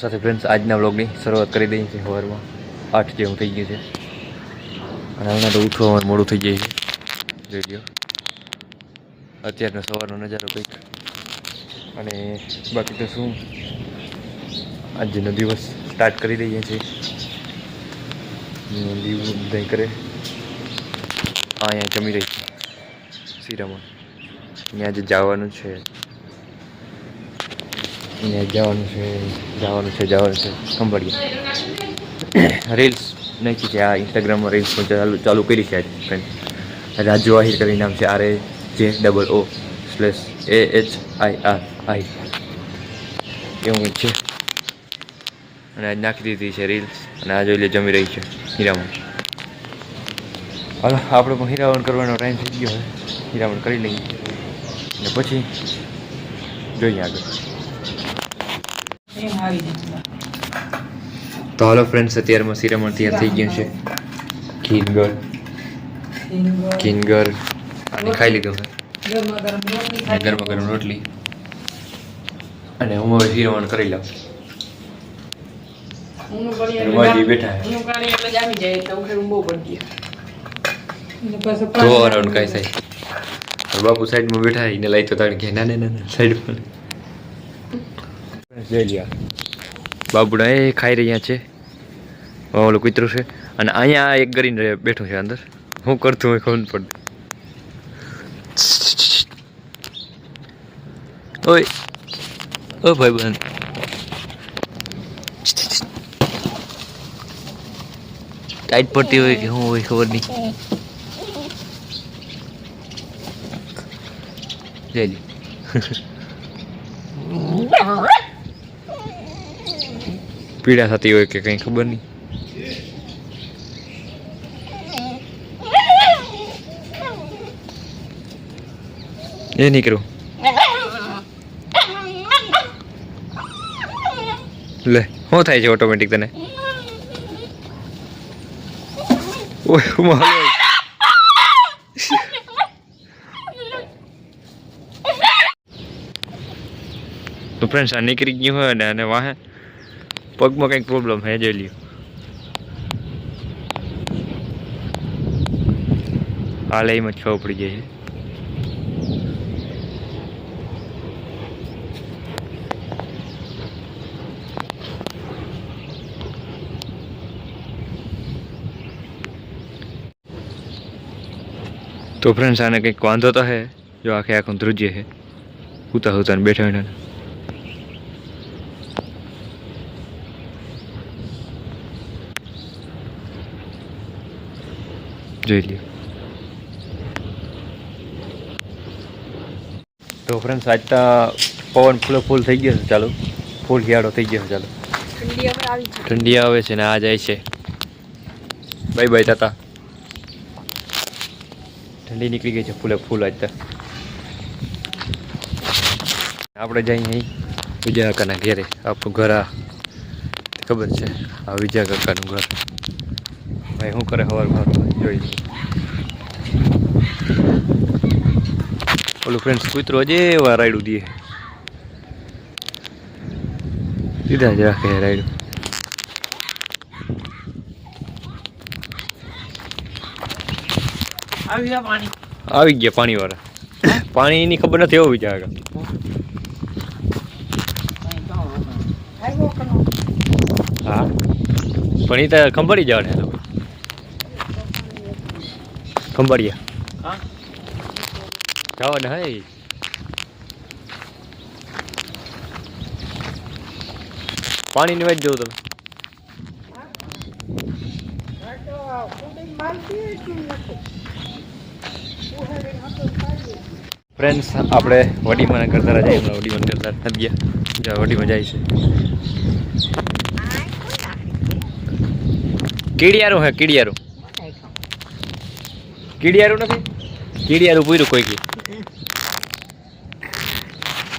સાથે ફ્રેન્ડ્સ આજના બ્લોગની શરૂઆત કરી દઈએ છીએ સવારમાં આઠ જેવું થઈ ગયું છે. અને હમણાં તો ઉઠવામાં મોડું થઈ જાય છે. રેડિયો. અત્યારનો સવારનો નજારો કંઈક. અને બાકી તો શું? આજનો દિવસ સ્ટાર્ટ કરી દઈએ છીએ. દીવ દહીં કરે. અહીંયા જમી રહી છે. શ્રીરામણ અહીંયા આજે જવાનું છે. અહીંયા જવાનું છે જવાનું છે જવાનું છે. ખંભાળિયા રીલ્સ નાખી છે, આ ઇન્સ્ટાગ્રામમાં રીલ્સ પણ ચાલુ ચાલુ કરી છે ફ્રેન્ડ રાજુ આહિર કરી નામ છે R A J double O slash A H I R I એવું છે. અને આજ નાખી દીધી છે રીલ્સ અને આ જોઈ લે જમી રહી છે, હીરામણ. હાલો, આપણે પણ હીરામણ કરવાનો ટાઈમ થઈ ગયો હવે હીરામણ કરી લઈએ. અને પછી જોઈએ આગળ. તો હાલો ફ્રેન્ડ્સ અત્યારમાં શિરામણ તૈયાર થઈ ગયું છે. કિનગર કિનગર અને ખાઈ લીધો છે અને ગરમા ગરમ રોટલી. અને હું હવે શિરામણ કરી લઉં. બાપુ સાઈડમાં બેઠા એને લાઈ તો તાણ ઘેના ને સાઈડ ના ના સાઈડમાં જોઈ લ્યા બાબુડા એ ખાઈ રહ્યા છે. ઓલું કૂતરું છે. અને અહીંયા એક ગરીન બેઠો છે અંદર. હું કરતું હોય ખબર પડે. ઓય. ઓ ભાઈ બંધ ટાઈટ પડતી હોય કે શું હોય ખબર નહીં. જઈ લ્યો પીડા થતી હોય કે કંઈ ખબર નહીં. એ નીકળું. લે, શું થાય છે ઓટોમેટિક તને? ઓય તો ફ્રેન્ડ્સ આ નીકળી ગયું હોય અને વાહે પગમાં કંઈક પ્રોબ્લેમ હે, જોઈ લ્યો. હાલ, એમ જ ખબર પડી જાય છે તો ફ્રેન્ડ્સ આને કંઈક વાંધો તો હે? જો આખે આખું ધ્રુજ્ય છે હુતા હુતા બેઠા બેઠા. જોઈ લ્યો. તો ફ્રેન્ડ્સ આજ તો પવન ફૂલો ફૂલ થઈ ગયો છે ચાલુ. ફૂલ હિયાળો થઈ ગયો છે ચાલુ. ઠંડી આવે છે. ને આ જાય છે. બાય બાય તાતા ઠંડી નીકળી ગઈ છે ફૂલે ફૂલ આજ તો. આપણે જઈએ અહીં વિજય કાકાના ઘેરે. આપણું ઘર આ ખબર છે? આ વિજય કાકાનું ઘર. ભાઈ શું કરે સવાર સવાર જોઈ ઓલું ફ્રેન્ડ્સ કૂતરો હજે એવા રાયડું દે. દીધા જ રાખે રાયડું. આવી ગયા પાણી. વાળા પાણીની ખબર નથી એવું વિચાર હા. પણ એ તો ખંભાળી જવા ને ખંભાળિયા જવા ને હે પાણીની વાત જોઉં તમે ફ્રેન્ડ્સ આપણે વડીમાં કરતા રહ્યા હમણાં વડીમાં કરતા નથી ગયા. જ્યાં વડીમાં જાય છે. કીડિયારું હે કીડિયારું. કીડિયારું નથી? કીડિયારું પૂર્યું કોઈ કી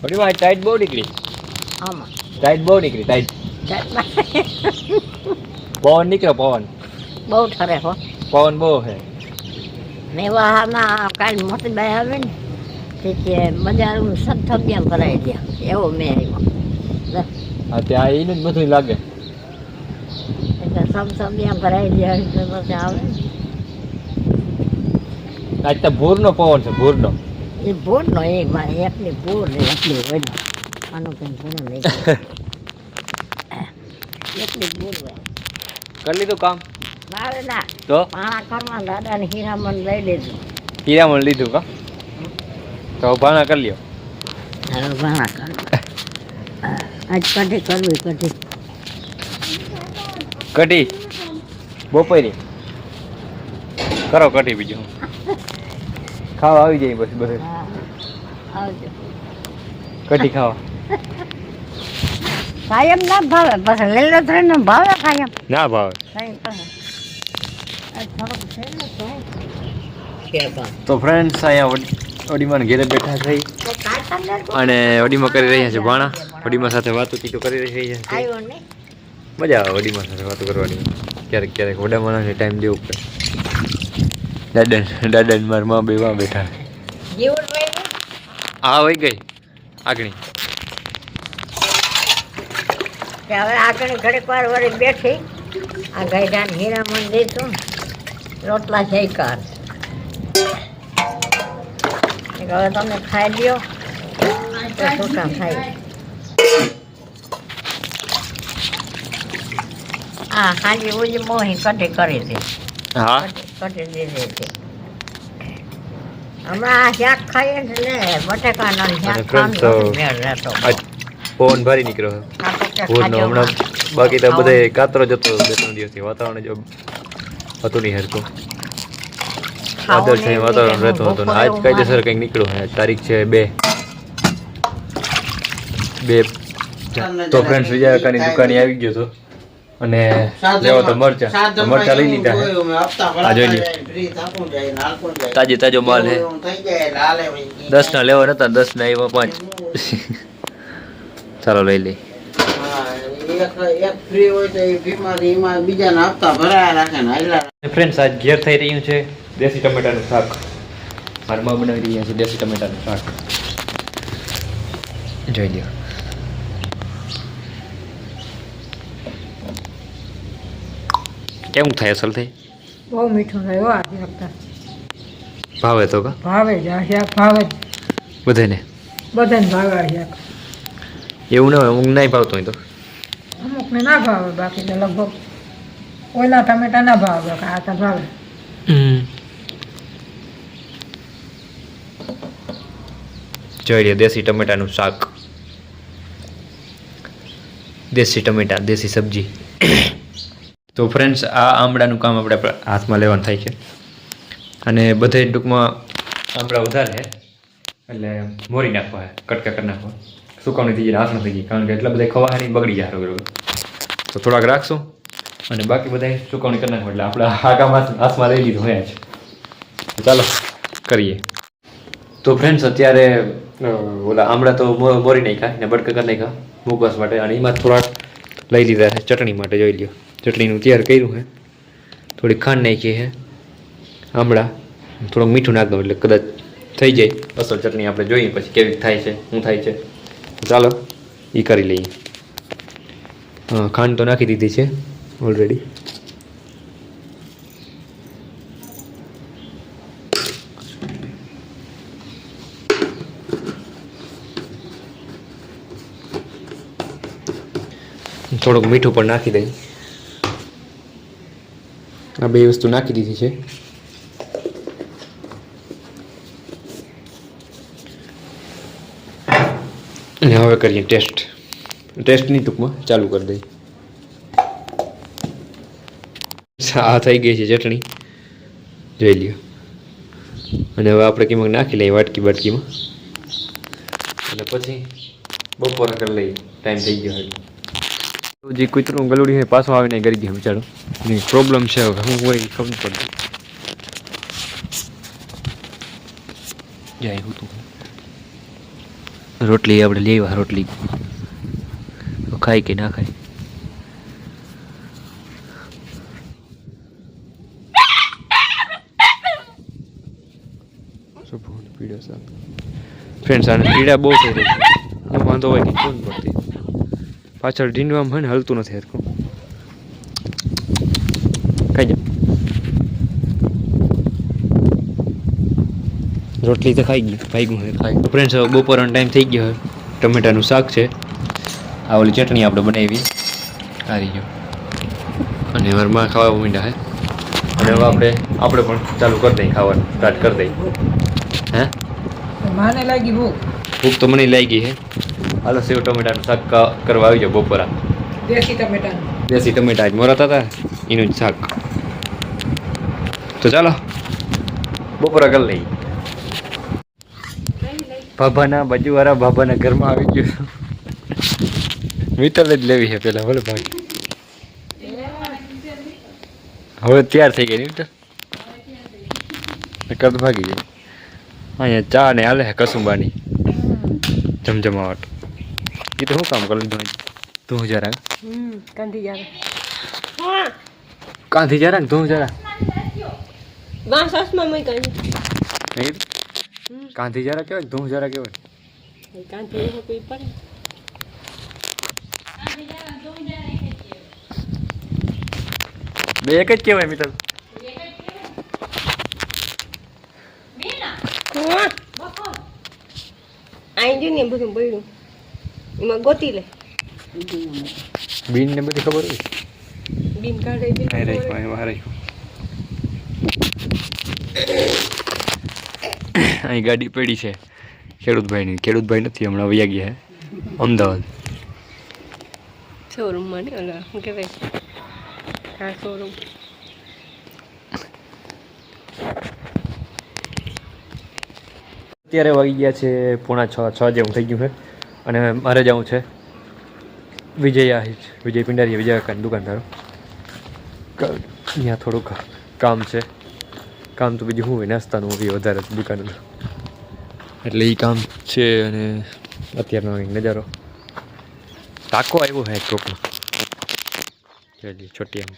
વડીમાં ટાઈટ બહુ નીકળી. આમાં. ટાઈટ બહુ નીકળી ટાઈટ પવન નીકળ્યો પવન? બહુ ઠરે હો. પવન બહુ હે મેવાના કાલ મોટી બાઈ આવે ને તે કે બજાર સત્થબ્યા ભરાઈ ગયા એવો મેં આવ્યો. હા ત્યાં એને જ બધું લાગે. એટલે સમ ભરાઈ ગયા એટલે આવે. આજ તો ભૂરનો પવન છે ભૂરનો. એ ભૂરનો એ માં એકની ભૂર ને એકની વડ. આનો કંઈ ભૂર નહીં. એકની ભૂર કરી લીધું કામ? મારે ના. તો? પાણા કરવા દાદા ને હીરામણ લઈ લીધું. હીરામણ લીધું કા? તો ભાણા કરી લ્યો. હવે ભાણા કર. આજ કઢી કરવી કઢી. કઢી? બપોરે. કરો કઢી બીજું. ખાવા આવી જાય બસ બધે. આવજો. કઢી ખાવા. કાયમ ના ભાવે બસ લીલો ત્રણ ભાવે કાયમ ના ભાવે. ને તો. ફ્રેન્ડ્સ અહીંયા ઓડીમાં ઘેરે બેઠા થઈ ને અને ઓડીમાં કરી રહ્યા છે ભાણા. ઓડીમાં સાથે વાતો ચીતો કરી રહી છે. મજા આવે ઓડીમાં સાથે વાતો કરવાની. ક્યારેક ક્યારેક ઓડામાં ટાઈમ દેવું પડે. દાદા દાદા મારમાં બેવા મા બે બેઠા હા વહી ગઈ. આગણી હવે આગળ ઘડીક વાર વળી બેઠી. આ ગઈડાને હીરામણ દીધું. રોટલા શેકાર હવે તમે ખાઈ લ્યો. તો છૂટા ખાઈ. હા હાજી ઉજી મોહી કઢી કરી હતી. હા? કઢી દીધી હતી હમણાં આ શાક ખાઈએ ને એટલે બટેકાના શાક friends ખાવાનું તો- મેળ રહેતો આજ પવન ભારી નીકળ્યો ભોરનો હમણાં બાકી તો બધે કાતરો જતો બે ત્રણ દિવસથી. વાતાવરણ જો હતું નહીં હરતું આદર્શ છે વાતાવરણ રહેતું હતું ને. આજ કાયદેસર કંઈક નીકળ્યું હોય તારીખ છે બે. બે. તો ફ્રેન્ડ્સ વિજય કાકાની દુકાને આવી ગયો હતો. અને લેવો તો મરચા. મરચા લઈ લીધા આ જોઈ લ્યો. તાજો તાજો માલ હે. દસ ના લેવા નતા દસ ના આવ્યા પાંચ. ચાલો લઈ લઈ. બીજાના હપ્તા ભરાયા રાખે ને હાલ્યા ફ્રેન્ડ્સ આજ ઘેર થઈ રહ્યું છે દેશી ટમેટાનું શાક. મારા મા બનાવી રહ્યા છે દેશી ટમેટાનું શાક. જોઈ લ્યો. કેવું થાય અસલ થઈ? બહુ મીઠું થયું આ શાક ભાવે તો કા? ભાવે જ આ શાક ભાવે જ. બધાને બધાને ભાવે આ શાક. એવું ના હોય અમુક નહીં ભાવતું હોય તો? અમુકને ના ભાવે બાકી તો લગભગ ઓલા ટમેટા ના ભાવે આ તો ભાવે. જોઈ લે દેશી ટમેટાનું શાક. દેશી ટમેટા દેશી સબ્જી. તો ફ્રેન્ડ્સ આ આમળાનું કામ આપણે હાથમાં લેવાનું થાય છે. અને બધે ટૂંકમાં આમળા વધારે એટલે મોરી નાખવા કટકા કરી નાખવા. સુકવણી થઈ જાય હાથ થઈ ગઈ. કારણ કે એટલા બધા ખવાની બગડી જાય બરોબર તો થોડાક રાખશું. અને બાકી બધા સુકવણી કરી નાખવા, એટલે આપણે આ હાથમાં લઈ લીધું હોય જ. ચાલો, કરીએ. તો ફ્રેન્ડ્સ અત્યારે ઓલા આમળા તો મોરી નાખ્યા ને બટકા કરી નાખ્યા, મુખવાસ માટે. અને એમાં થોડાક લઈ લીધા છે, ચટણી માટે, જોઈ લ્યો. ચટણીનું તૈયાર કર્યું છે થોડી ખાંડ નાખી છે આમળા. થોડુંક મીઠું નાખ એટલે કદાચ થઈ જાય. અસલ ચટણી આપણે જોઈએ પછી કેવી થાય છે, શું થાય છે. ચાલો એ કરી લઈએ. ખાંડ તો નાખી દીધી છે ઓલરેડી થોડુંક મીઠું પણ નાખી દઈ આ બે વસ્તુ નાખી દીધી છે. અને હવે કરીએ ટેસ્ટ. ટેસ્ટની ટૂંકમાં ચાલુ કરી દઈ આ થઈ ગઈ છે ચટણી. જોઈ લ્યો. અને હવે આપણે કિંમત નાખી લઈએ વાટકી બાટકીમાં. અને પછી બપોરે કરી લઈએ. ટાઈમ થઈ ગયો એટલે. જે કૂતરું ગલુડી હોય પાછો આવીને કરી ગયા બિચારો. પ્રોબ્લેમ છે હવે, હું હોય ખબર પડતી જાય હું તું. રોટલી આપણે લેવા રોટલી. ખાય કે ના ખાય? ફ્રેન્ડ્સ આને પીડા બહુ થઈ રહી છે. વાંધો હોય કે કોણ પડતી પાછળ ઢીંડવામાં હોય ને હલતું નથી હરખું. ખાઈ જા. રોટલી તો ખાઈ ગઈ ભાઈ ગયું ખાઈ ફ્રેન્ડ્સ હવે બપોરનો ટાઈમ થઈ ગયો છે ટમેટાનું શાક છે. આ ઓલી ચટણી આપણે બનાવી. સારી ગયો. અને મારા માં ખાવા માંડ્યા હે. અને હવે આપણે આપણે પણ ચાલુ કરી દઈએ ખાવાનું. સ્ટાર્ટ કરી દઈએ. હે? માને લાગી ભૂખ. ભૂખ તો મને લાગી છે હાલો સેવ ટમેટાનું શાક કરવા આવી જાઓ બપોરા. દેશી ટમેટા દેશી ટમેટા જ. મોરાતા હતા એનું જ શાક. તો ચાલો બપોરા કરી લઈ ભાભાના બાજુવાળા ભાભાના ઘરમાં આવી ગયું. મિત્તલ જ લેવી છે પેલા ભલે ભાઈ હવે તૈયાર થઈ ગઈ મિત્ર કદ ભાગી ગઈ અહીંયા ચા ને હાલે કસુંબાની. જમજમાવટ એ તો શું કામ કરું લીધું તું જરા કાંધી જાવે કાંથી જરા તું જરા વાં સાસમાં મય કાંધી કીધું? જરા કેવાય તું જરા કહેવાય કાંધી એવું કોઈ પડે બે એક જ કહેવાય મિત્ર આઈ જો ને બધું પડ્યું એમાં ગોતી લે. બીન ને બધી ખબર હોય? બીન કાઢે બીન રાખ્યું અહીં બહાર અહીં ગાડી પડી છે. ખેડૂતભાઈની. ખેડૂતભાઈ નથી હમણાં વૈયા ગયા છે. અમદાવાદ. શોરૂમમાં ને ઓલા શું કહેવાય? હા શોરૂમ. અત્યારે વાગી ગયા છે પોણા છ છ જેવું થઈ ગયું છે. અને મારે જવું છે. વિજય આહિજ વિજય પિંડારી વિજય કાકાની દુકાનદારો અહીંયા થોડુંક કામ છે. કામ તો બીજું હોય નાસ્તાનું બી વધારે દુકાન એટલે એ કામ છે અને અત્યારનો નજારો. ટાકો આવ્યો હે ચોકનો છોટી આમ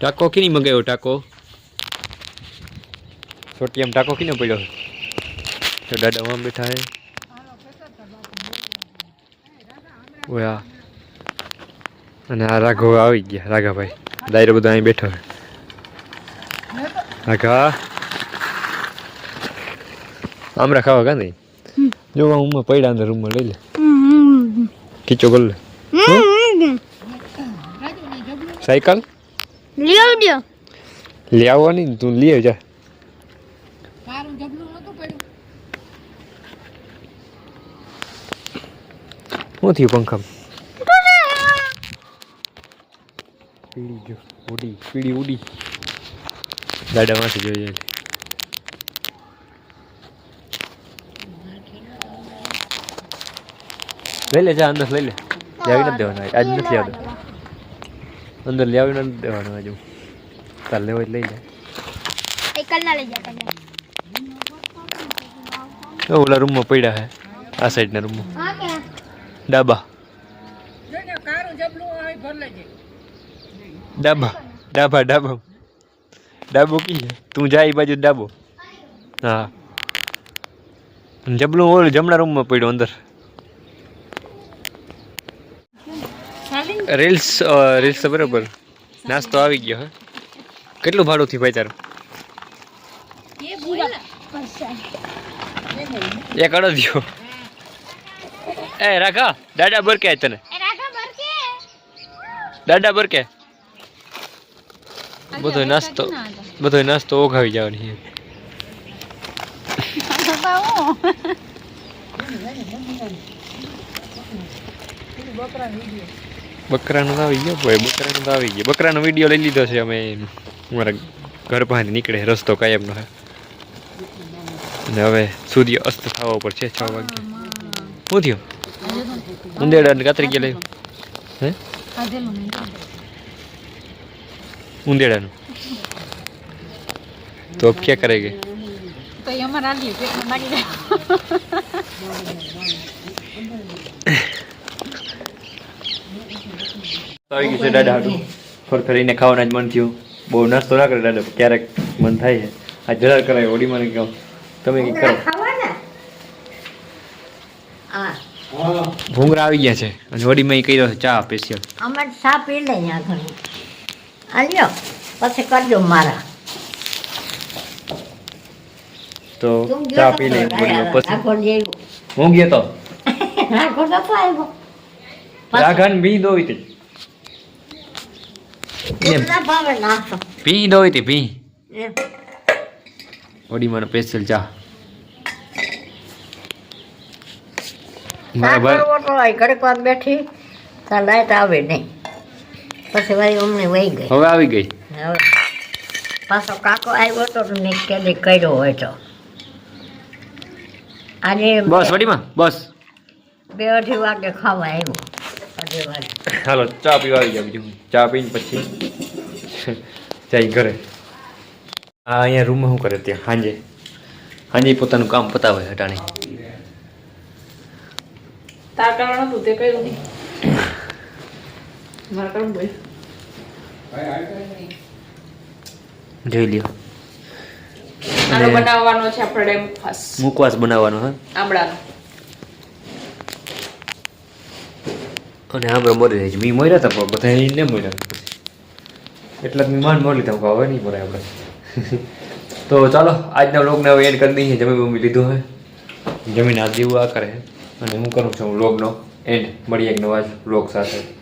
ટાકો કીની મંગાવ્યો ટાકો? છોટી આમ ટાકો કીને પડ્યો? તો दादा આમ બેઠા હે ઓયા અને આ રાઘવ આવી ગયા રાઘાભાઈ દાયરો બધો અહીં બેઠો છે રાઘા આમરા ખાવા કા નહીં જો હું પડ્યા અંદર રૂમમાં લઈ લે ખીચો કર લે સાયકલ લઈ આવજો આવવાની તું લઈ જા મારું જબલું નહોતું પડ્યું શું થયું પંખા પીડી જો ઉડી પીડી ઉડી જોઈ જાય લઈ લે જા અંદર લઈ લે. લેવી નથી દેવાનું આજ નથી લેવાનું. અંદર લેવી નથી દેવાનું આજુ કાલ લેવો લઈ લે. ઓલા રૂમમાં પડ્યા હે આ સાઈડના રૂમમાં. ડાબા. ડાબા ડાબા ડાબા. ડાબો કી તું જાય બાજુ ડાબો. હા. જબલું ઓલું જમણા રૂમમાં પડ્યો અંદર. રીલ્સ રીલ્સ તો બરાબર. નાસ્તો આવી ગયો હે. કેટલું ભાડું થયું ભાઈ તારું? એક અડધ્યો દ્યો એ રાખા દાદા બરકે તને. દાદા બર કે બધો નાસ્તો બધો નાસ્તો ઓઘાવી જવાની બકરાનો તો આવી ગયો ભાઈ બકરાનો તો આવી ગયો. બકરાનો વીડિયો લઈ લીધો છે અમે મારા ઘર પાસે નીકળે રસ્તો કાયમનો છે અને હવે સૂર્ય અસ્ત થવા ઉપર છે છ વાગે શું થયું? ઉંદેડા ને કાતરી ગયા લઈ હે ઉંદેડાનું તો અબ ક્યાં કરેગે તો પેટમાં આવી ગયું છે દાદા ખાવાના જ મન થયું બહુ નાસ્તો ના કરે દાદા ક્યારેક મન થાય છે આ જરા કરાય ઓડીમાં કહો તમે કંઈક કરો ખાવાના હા ભૂંગરા આવી ગયા છે. અને વડીમાં કહી રહ્યો છે ચા સ્પેશિયલ અમે ચા પી લે ત્યાં ઘણી આલ્યો પછી કરજો મારા. તો ચા પી લે પછી. ગયો તો? રાખો તો આવ્યો. રાઘન બી દોઈ હતી. પી દોઈ હતી પી એમ. વડીમાં સ્પેશિયલ ચા. હોય ઘડીક વાર બેઠી ત્યાં લાઈટ આવે નહીં. પછી વળી અમને વહી ગઈ. હવે આવી ગઈ. હવે. પાછો કાકો આવ્યો હતો ને કેદી કર્યો હોય તો. આજે બસ વડીમાં બસ. બે અઢી વાગે ખાવા આવ્યો. અઢી વાગે. હાલો ચા પીવા આવી ગયા બીજું. હું. ચા પીને પછી જાય ઘરે. આ અહીંયા રૂમમાં શું કરે ત્યાં? સાંજે સાંજે પોતાનું કામ પતાવે હટાણી તાર કરવાનું હતું તે કર્યું નહીં. મારે કરવું જોઈ લ્યો. આનો બનાવવાનો છે આપણે મુખવાસ મુખવાસ બનાવવાનો હા? આમળાનો. અને આપણે મરી જાય છે. મી મર્યા હતા પણ બધા એને મર્યા એટલે જ મેં માંડ મળી લીધા હું હવે નહીં મરાય આપણે. તો ચાલો આજના વ્લોગને હવે એન્ડ કરી દઈએ. જમી બમી લીધું હોય જમીન આ જેવું આ કરે. અને હું કરું છું વ્લોગનો એન્ડ મળીએ એક નવા વ્લોગ સાથે.